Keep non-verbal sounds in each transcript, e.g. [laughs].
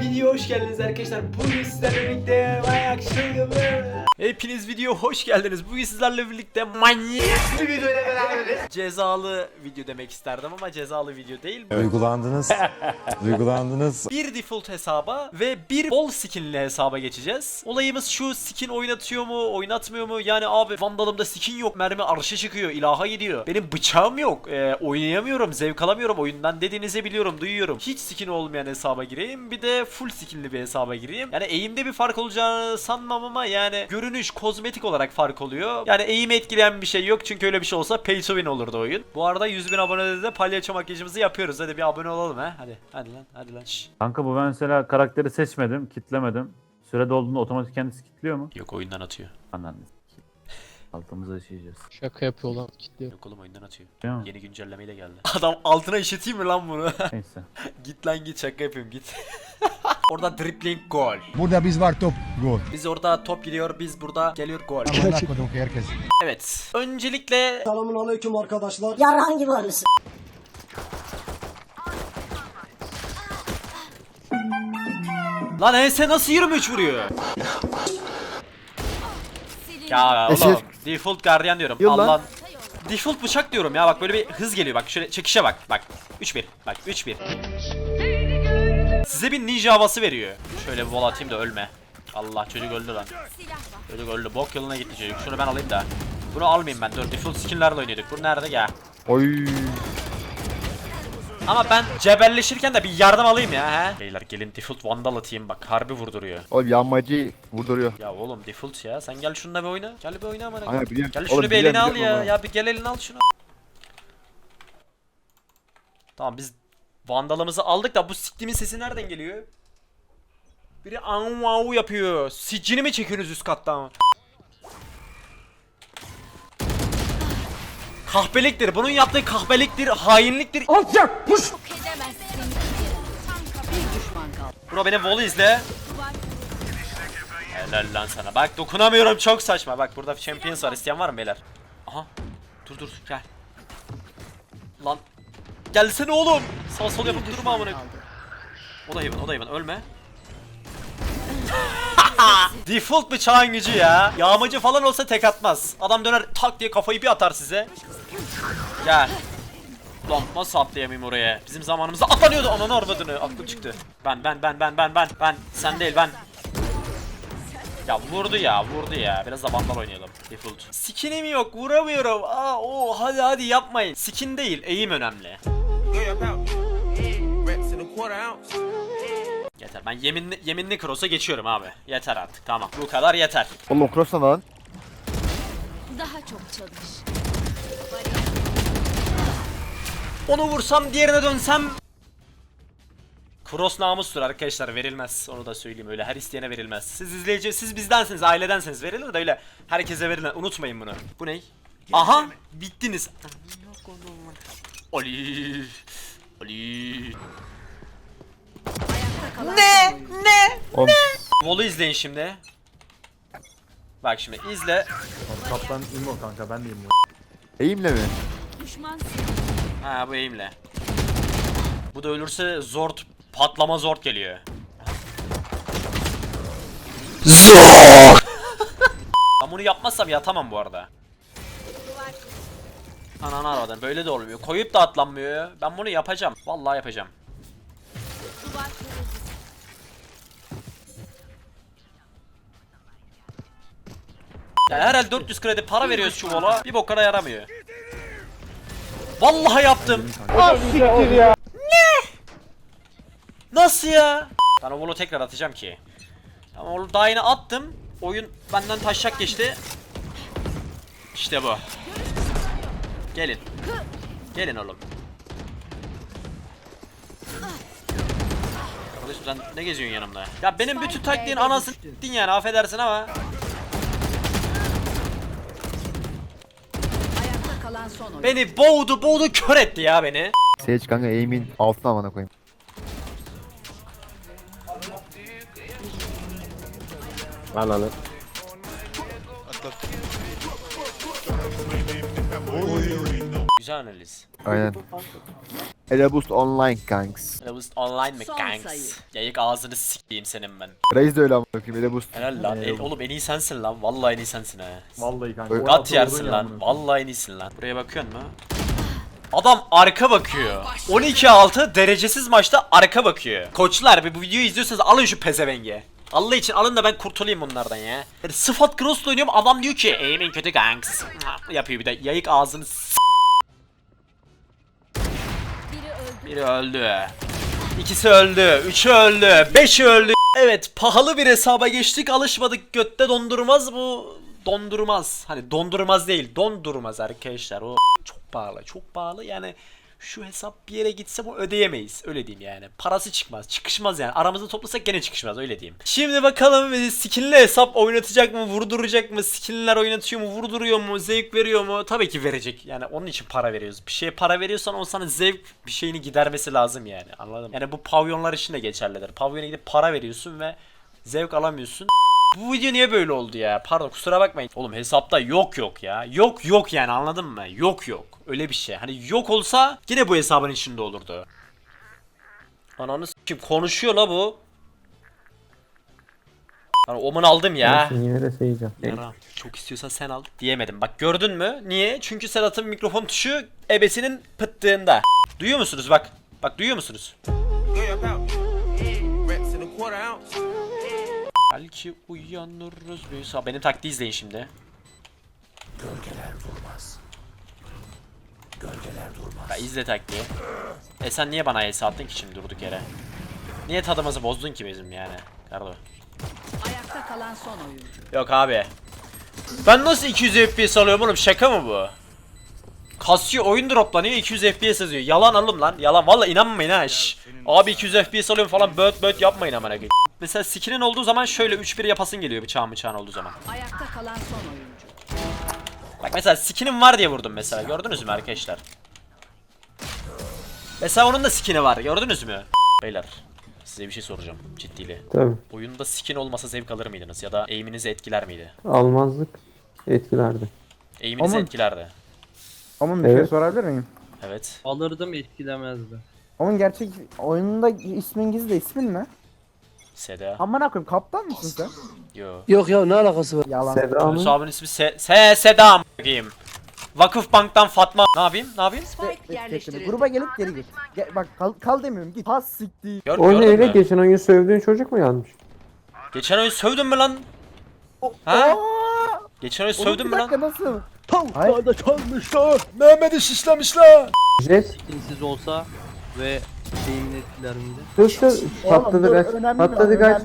Video hoş geldiniz arkadaşlar. Bugün sizlerle birlikte manyak çılgınlar. Hepiniz video hoş geldiniz. Bugün sizlerle birlikte manyak bir videoyla beraberiz. Cezalı video demek isterdim ama cezalı video değil. Duygulandınız. Duygulandınız. [laughs] Bir default hesaba ve bir bol skinli hesaba geçeceğiz. Olayımız şu skin oynatıyor mu oynatmıyor mu? Yani abi Vandal'ımda skin yok mermi arşa çıkıyor ilaha gidiyor. Benim bıçağım yok ee, oynayamıyorum zevk alamıyorum oyundan dediğinizi biliyorum duyuyorum. Hiç skin olmayan hesaba gireyim bir de full skinli bir hesaba gireyim. Yani eğimde bir fark olacağını sanmam ama yani görünüş kozmetik olarak fark oluyor. Yani eğimi etkileyen bir şey yok çünkü öyle bir şey olsa pay to win olurdu oyun. Bu arada 100 bin abonede de palyaço makyajımızı yapıyoruz. Hadi bir abone olalım he. Hadi hadi lan hadi lan. Şşş. Kanka bu ben mesela karakteri seçmedim, kitlemedim. Süre dolduğunda otomatik kendisi kitliyor mu? Yok oyundan atıyor. Anladın. Altımıza işeyeceğiz. Şaka yapıyorlar kitliyor. Yok oğlum oyundan atıyor. Değil mi? Yeni güncellemeyle geldi. [laughs] Adam altına işiteyim mi lan bunu? [laughs] Neyse. git lan git şaka yapayım git. [laughs] orada dribbling gol. Burada biz var top. Gol. Biz orada top gidiyor biz burada geliyor gol. Amına kodum herkes. Evet. Öncelikle Selamun aleyküm arkadaşlar. Yarrahan gibi varlısın. lan ense nasıl 23 vuruyor? ya oğlum default gardiyan diyorum. Allah. Default bıçak diyorum ya. Bak böyle bir hız geliyor. Bak şöyle çekişe bak. Bak. 3-1 bak 3-1 Size bir ninja havası veriyor. Şöyle bir vol atayım da ölme. Allah çocuk öldü lan. Çocuk öldü. Bok yoluna gitti çocuk. Şunu ben alayım da. Bunu almayayım ben. Dur default skinlerle oynuyorduk. Bu nerede? Gel. Oy. Ama ben cebelleşirken de bir yardım alayım ya he Beyler gelin default vandal atayım bak harbi vurduruyor Oğlum yanmacı vurduruyor. Ya oğlum default ya sen gel şununla bir oyna Gel bir oyna amına Aynen biliyorum. Gel Oğlum şunu bir biliyorum, eline al biliyorum ya. ama. Ya bir gel eline al şunu. Tamam biz vandalımızı aldık da bu siktimin sesi nereden geliyor? Biri an au yapıyor. Sicini mi çekiyorsunuz üst kattan? Kahpeliktir. Bunun yaptığı kahpeliktir, hainliktir. Alçak! Puş! Bro benim volu izle. Helal lan sana. Bak dokunamıyorum çok saçma. Bak burada Champions var. İsteyen var mı beyler? Aha. Dur dur gel. Lan. Gelsene oğlum. Sağ sol yapıp durma amına. O da Heaven, o da Heaven. Ölme. Default bıçağın gücü ya. Yağmacı falan olsa tek atmaz. Adam döner tak diye kafayı bir atar size. Gel. Lan nasıl atlayamayayım oraya? Bizim zamanımızda atlanıyordu ananı arvadını. Aklım çıktı. Ben ben ben ben ben ben ben. Sen değil ben. Ya vurdu ya vurdu ya. Biraz da vandal oynayalım. Default. Skinim yok vuramıyorum. Aa o hadi hadi yapmayın. Skin değil eğim önemli. Yeter ben yeminli yeminli cross'a geçiyorum abi. Yeter artık tamam. Bu kadar yeter. Oğlum cross ne lan? Daha çok çalış. Onu vursam diğerine dönsem Cross namustur arkadaşlar verilmez onu da söyleyeyim öyle her isteyene verilmez. Siz izleyici siz bizdensiniz ailedensiniz verilir de öyle herkese verilmez unutmayın bunu. Bu ne? Aha bittiniz. Ali Ali Ne ne Oğlum Volu izleyin şimdi. Bak şimdi izle. Kaptan immo kanka ben de immo. eğimle mi? Düşman Ha bu eğimle. Bu da ölürse zort patlama zort geliyor. Zor. [laughs] ben bunu yapmazsam yatamam bu arada. Ananı aradan böyle de olmuyor. Koyup da atlanmıyor. Ben bunu yapacağım. Vallahi yapacağım. Ya herhalde 400 kredi para veriyoruz şu vola. Bir bokara yaramıyor. Vallahi yaptım. Ne? Nasıl ya? Ben o volu tekrar atacağım ki. Tamam oğlum daha yine attım. Oyun benden taşak geçti. İşte bu. Gelin. Gelin oğlum. Kardeşim sen ne geziyorsun yanımda? Ya benim bütün taktiğin anasını s**tin yani affedersin ama. Ayakta kalan son oyun. Beni boğdu boğdu kör etti ya beni. Sage kanka eğimin altına amına koyayım. Güzel analiz. Aynen. Eleboost Online kanks. Eleboost online mi Son kanks? Yayık ağzını sikeyim senin ben. Reis de öyle amına koyayım Eleboost. Helal lan. E, oğlum en iyi sensin lan. Vallahi en iyi sensin ha. Vallahi kanka. Gat orada Gat yersin lan. Vallahi en iyisin lan. Buraya bakıyorsun mu? Adam arka bakıyor. 12-6 derecesiz maçta arka bakıyor. Koçlar bir bu videoyu izliyorsanız alın şu pezevenge. Allah için alın da ben kurtulayım bunlardan ya. Yani sıfat cross'la oynuyorum adam diyor ki aim'in kötü gangs. Yapıyor bir de yayık ağzını s- Biri öldü. İkisi öldü. Üçü öldü. Beşi öldü. Evet pahalı bir hesaba geçtik. Alışmadık götte dondurmaz bu. Dondurmaz. Hani dondurmaz değil. Dondurmaz arkadaşlar. O çok pahalı. Çok pahalı. Yani şu hesap bir yere gitse bu ödeyemeyiz. Öyle diyeyim yani. Parası çıkmaz. Çıkışmaz yani. Aramızda toplasak gene çıkışmaz. Öyle diyeyim. Şimdi bakalım e, skinli hesap oynatacak mı? Vurduracak mı? Skinler oynatıyor mu? Vurduruyor mu? Zevk veriyor mu? Tabii ki verecek. Yani onun için para veriyoruz. Bir şeye para veriyorsan o sana zevk bir şeyini gidermesi lazım yani. Anladın mı? Yani bu pavyonlar için de geçerlidir. Pavyona gidip para veriyorsun ve zevk alamıyorsun. Bu video niye böyle oldu ya? Pardon kusura bakmayın. Oğlum hesapta yok yok ya. Yok yok yani anladın mı? Yok yok. Öyle bir şey. Hani yok olsa yine bu hesabın içinde olurdu. Ananı kim konuşuyor la bu? Hani omun aldım ya. Yine de sayacağım. Yara. Çok istiyorsan sen al. Diyemedim. Bak gördün mü? Niye? Çünkü Sedat'ın mikrofon tuşu ebesinin pıttığında. Duyuyor musunuz? Bak. Bak duyuyor musunuz? Belki uyanırız biz. Ha, benim taktiği izleyin şimdi. Gölgeler durmaz. Gölgeler durmaz. Ya izle taktiği. E sen niye bana el attın ki şimdi durduk yere? Niye tadımızı bozdun ki bizim yani? Kardo. Ayakta kalan son oyuncu. Yok abi. Ben nasıl 200 FPS alıyorum oğlum şaka mı bu? Kasıyor oyun droplanıyor 200 FPS yazıyor. Yalan oğlum lan. Yalan valla inanmayın ha. şş. Abi 200 FPS alıyorum falan böt böt yapmayın amına koyayım. Mesela skinin olduğu zaman şöyle 3-1 yapasın geliyor bıçağın bıçağın olduğu zaman. Ayakta kalan son oyuncu. Bak mesela skinin var diye vurdum mesela gördünüz mü arkadaşlar? Mesela onun da skini var gördünüz mü? Beyler size bir şey soracağım ciddiyle. Tabii. Oyunda skin olmasa zevk alır mıydınız ya da aim'inizi etkiler miydi? Almazlık etkilerdi. Aim'inizi Ama- etkilerdi. Onun bir şey Evet. sorabilir miyim? Evet. Alırdım etkilemezdi. Onun gerçek oyununda ismin gizli ismin ne? Seda. Amına koyayım kaptan mısın sen? Yo. Yok ya ne alakası var? Yalan. Seda'nın Hesabın ismi Se, Se Seda am- bakayım. Vakıf Bank'tan Fatma. Ne yapayım? Ne yapayım? Spike yerleştirildi. Gruba gelip geri git. Gel, bak kal, kal demiyorum git. Pas siktir. Gör, o gördün neyle mü? geçen oyun sövdüğün çocuk mu yanmış? Geçen oyun sövdün mü lan? Ha? Geçen oyun sövdün mü lan? dakika nasıl? Tam Hayır. da çalmışlar. Mehmet'i şişlemişler. Jet Skinsiz olsa ve şeyin etkiler miydi? dur dur patladı kaç. Patladı kaç.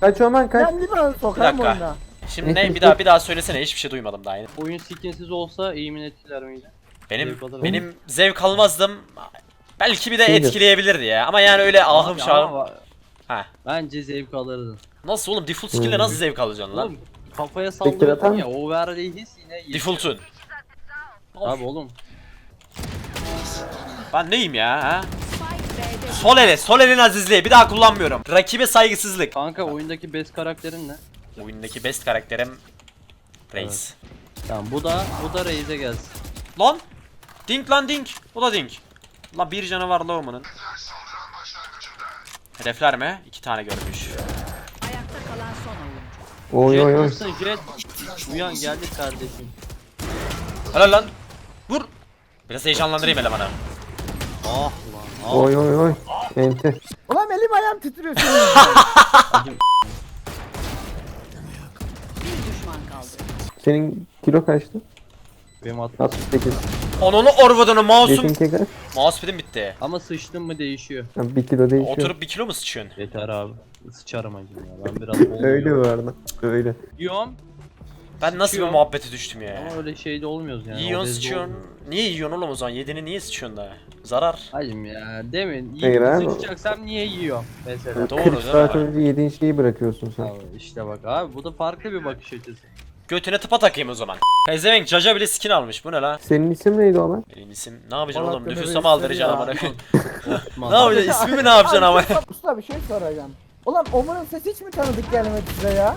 Kaç Oman kaç. Önemli lan sokarım Bir dakika. Şimdi ne? Bir daha bir daha söylesene. Hiçbir şey duymadım daha yeni. Oyun skinsiz olsa eğimin etkiler miydi? Benim Zevk alırım. benim zevk almazdım. Belki bir de Şeydir. etkileyebilirdi ya. Ama yani öyle ahım şahım. Ha. Bence zevk alırdın. Nasıl oğlum default skill'le nasıl zevk alacaksın lan? Oğlum kafaya mı? ya o verdiği his yine yetiyor. Default'un. Abi oğlum Ben neyim ya ha? Sol ele, sol elin azizliği. Bir daha kullanmıyorum. Rakibe saygısızlık. kanka oyundaki best karakterin ne? Oyundaki best karakterim Reis. Tamam bu da bu da Raze'e gelsin. Lan! Dink lan dink. O da dink. Lan bir canı var Lawman'ın. Hedefler mi? İki tane görmüş. ayakta kalan son oyuncu. Oy Jet oy oy. mısın Jet? Uyan geldik kardeşim. Helal lan. Vur. Biraz heyecanlandırayım elemanı. Ah lan ah. Oy oy oy. Enter. Ulan elim ayağım titriyor senin. [laughs] Bir düşman kaldı. Senin kilo kaçtı? Benim at. 68. Onunu orvadını kaç? Mousepad'im bitti. Ama sıçtın mı değişiyor. Ha, Bir kilo değişiyor. Oturup bir kilo mu sıçıyorsun? Yeter abi. Sıçarım acım ya. Ben biraz Öyle bu arada. Öyle. Yiyorum Ben nasıl bir Sıçıyorum. muhabbete düştüm ya? ama öyle şeyde olmuyoruz yani. Yiyorsun obezde sıçıyorsun. olmuyoruz. Niye yiyorsun oğlum o zaman? Yediğini niye sıçıyorsun da? Zarar. Hacım ya demin Hayır yiyip abi. sıçacaksam niye yiyorum mesela. Doğru 40 değil saat mi? önce yediğin şeyi bırakıyorsun sen. Abi işte bak abi bu da farklı bir bakış açısı. Götüne tıpa takayım o zaman. Pezevenk Caca bile skin almış. Bu ne la? Senin isim neydi o lan? Benim isim ne yapacaksın oğlum? Nüfusa mı aldıracaksın amına ya. koyayım? [laughs] Ne abi. yapacaksın? İsmimi ne yapacaksın ama? Usta, usta bir şey soracağım. Ulan Omun'un sesi hiç mi tanıdık gelmedi size ya?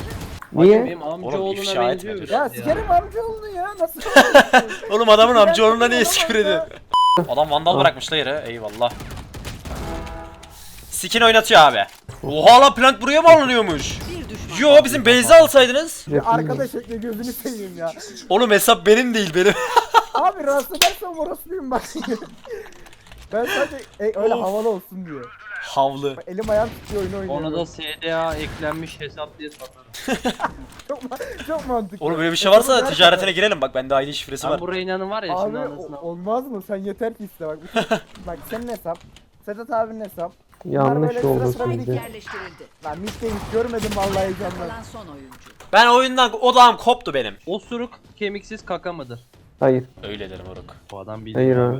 Niye? Benim amcaoğluna ifşa benziyor biraz Ya ya. sikerim amcaoğlunu ya. Nasıl [laughs] tanıdıksın? Oğlum adamın Ben amcaoğluna niye olamaz küfür ya. Adam vandal bırakmış la yere. Eyvallah. Skin oynatıyor abi. Oha lan plant buraya mı alınıyormuş? Bir düşman. Yo bizim base'i alsaydınız. Arkadaş ekle gözünü seveyim ya. Oğlum hesap benim değil benim. [laughs] Abi rahatsız edersen orospuyum bak. [laughs] ben sadece e, öyle havalı olsun diye. Havlı. Elim ayağım tutuyor oyunu oynuyorum. Ona da SDA eklenmiş hesap diye satarım. [laughs] Çok, ma- çok mantıklı. Oğlum böyle bir şey varsa gerçekten- ticaretine girelim bak bende aynı şifresi Ben var. bu Reyna'nın var ya Abi şimdi o- anasını al. olmaz mı? Sen yeter ki iste bak. [laughs] bak senin hesap. Sedat abinin hesap. Yanlış böyle oldu sıra sizce. Yerleştirildi. Ben hiç görmedim vallahi heyecanla. Kalan son oyuncu. Ben oyundan odağım koptu benim. Osuruk kemiksiz kaka mıdır? Hayır. Öyledir moruk. Bu adam bildi. Hayır abi.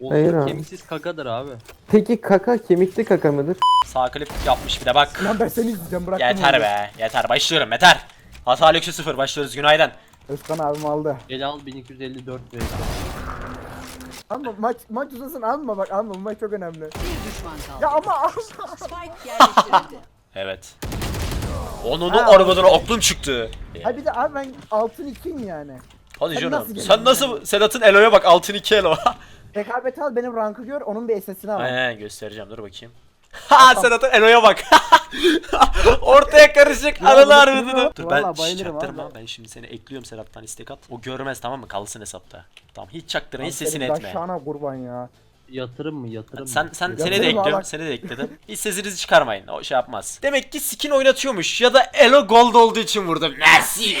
Osuruk Hayır abi. kemiksiz kakadır abi. Peki kaka kemikli kaka mıdır? Sağ klip yapmış bir de bak. Lan ben seni izleyeceğim bıraktım. Yeter be. Yeter. Başlıyorum yeter. Hata lüksü sıfır. Başlıyoruz. Günaydın. Özkan abim aldı. El al 1254 ve Ama maç maç uzasın alma bak alma bu maç çok önemli. Bir düşman kaldı. Ya ama alma. Spike yerleştirildi. [laughs] Evet. Onun arabadan aklım çıktı. Ha bir de abi ben altın ikim yani. Hadi Sen canım. nasıl Sen geldin nasıl Sedat'ın Elo'ya bak altın iki Elo. [laughs] Rekabet al benim rankı gör onun bir SS'ini al. He göstereceğim dur bakayım. [laughs] Ha Sedat'ın Elo'ya bak. [laughs] Ortaya karışık Ya harbiden. bilmiyorum. Dur ben Vallahi bayılırım çaktırma. abi. Ben şimdi seni ekliyorum Sedat'tan istek at. O görmez tamam mı? Kalsın hesapta. Tamam hiç çaktırma hiç sesini etme. Daşşağına kurban ya. yatırım mı yatırım Sen mı? sen seni de ekliyorum. ağlak- Seni de ekledim. Hiç sesinizi çıkarmayın. O şey yapmaz. Demek ki skin oynatıyormuş ya da Elo Gold olduğu için vurdum. Merci.